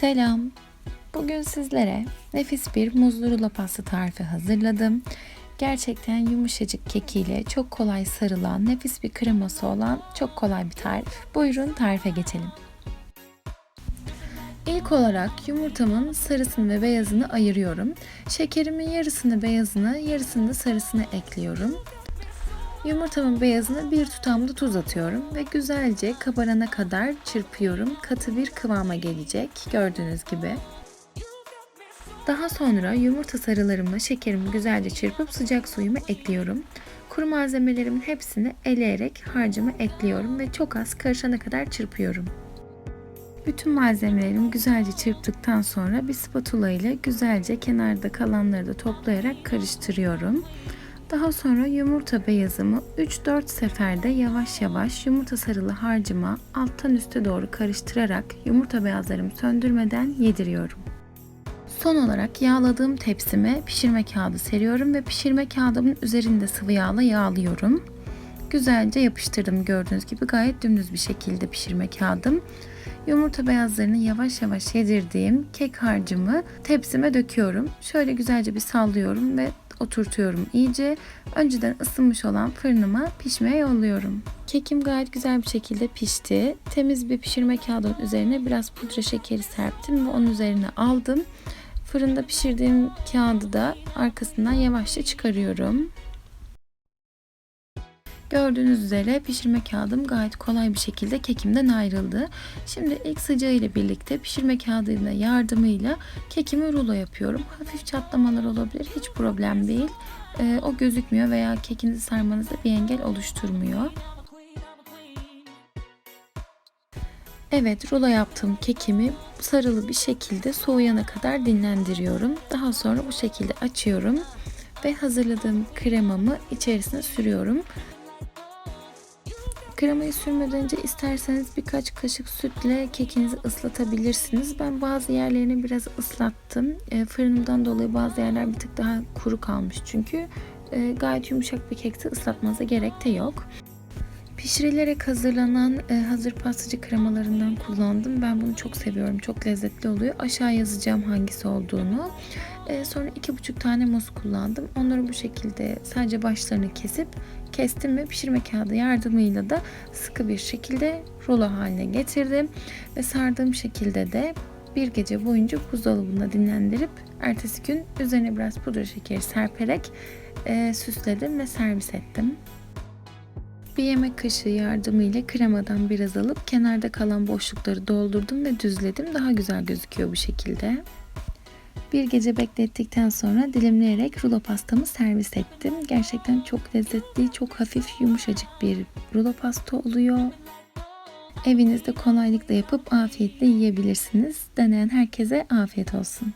Selam. Bugün sizlere nefis bir muzlu pasta tarifi hazırladım. Gerçekten yumuşacık kekiyle çok kolay sarılan, nefis bir kreması olan çok kolay bir tarif. Buyurun tarife geçelim. İlk olarak yumurtamın sarısını ve beyazını ayırıyorum. Şekerimin yarısını beyazını, yarısını da sarısını ekliyorum. Yumurtamın beyazına bir tutam da tuz atıyorum ve güzelce kabarana kadar çırpıyorum. Katı bir kıvama gelecek gördüğünüz gibi. Daha sonra yumurta sarılarımla şekerimi güzelce çırpıp sıcak suyumu ekliyorum. Kuru malzemelerimin hepsini eleyerek harcımı ekliyorum ve çok az karışana kadar çırpıyorum. Bütün malzemelerimi güzelce çırptıktan sonra bir spatula ile güzelce kenarda kalanları da toplayarak karıştırıyorum. Daha sonra yumurta beyazımı 3-4 seferde yavaş yavaş yumurta sarılı harcıma alttan üste doğru karıştırarak yumurta beyazlarımı söndürmeden yediriyorum. Son olarak yağladığım tepsime pişirme kağıdı seriyorum ve pişirme kağıdımın üzerinde sıvı yağla yağlıyorum. Güzelce yapıştırdım gördüğünüz gibi gayet dümdüz bir şekilde pişirme kağıdım. Yumurta beyazlarını yavaş yavaş yedirdiğim kek harcımı tepsime döküyorum. Şöyle güzelce bir sallıyorum ve oturtuyorum iyice. Önceden ısınmış olan fırınıma pişmeye yolluyorum. Kekim gayet güzel bir şekilde pişti. Temiz bir pişirme kağıdının üzerine biraz pudra şekeri serptim ve onun üzerine aldım. Fırında pişirdiğim kağıdı da arkasından yavaşça çıkarıyorum. Gördüğünüz üzere pişirme kağıdım gayet kolay bir şekilde kekimden ayrıldı. Şimdi ilk sıcağı ile birlikte pişirme kağıdıyla yardımıyla kekimi rulo yapıyorum. Hafif çatlamalar olabilir hiç problem değil. Ee, o gözükmüyor veya kekinizi sarmanızda bir engel oluşturmuyor. Evet rulo yaptığım kekimi sarılı bir şekilde soğuyana kadar dinlendiriyorum. Daha sonra bu şekilde açıyorum ve hazırladığım kremamı içerisine sürüyorum. Kremayı sürmeden önce isterseniz birkaç kaşık sütle kekinizi ıslatabilirsiniz. Ben bazı yerlerini biraz ıslattım. E, fırınımdan dolayı bazı yerler bir tık daha kuru kalmış çünkü. E, gayet yumuşak bir kekse ıslatmanıza gerek de yok. Pişirilerek hazırlanan e, hazır pastacı kremalarından kullandım. Ben bunu çok seviyorum. Çok lezzetli oluyor. Aşağı yazacağım hangisi olduğunu. E, sonra iki buçuk tane muz kullandım. Onları bu şekilde sadece başlarını kesip kestim ve pişirme kağıdı yardımıyla da sıkı bir şekilde rulo haline getirdim. Ve sardığım şekilde de bir gece boyunca buzdolabında dinlendirip ertesi gün üzerine biraz pudra şekeri serperek e, süsledim ve servis ettim. Bir yemek kaşığı yardımıyla kremadan biraz alıp kenarda kalan boşlukları doldurdum ve düzledim. Daha güzel gözüküyor bu şekilde. Bir gece beklettikten sonra dilimleyerek rulo pastamı servis ettim. Gerçekten çok lezzetli, çok hafif, yumuşacık bir rulo pasta oluyor. Evinizde kolaylıkla yapıp afiyetle yiyebilirsiniz. Deneyen herkese afiyet olsun.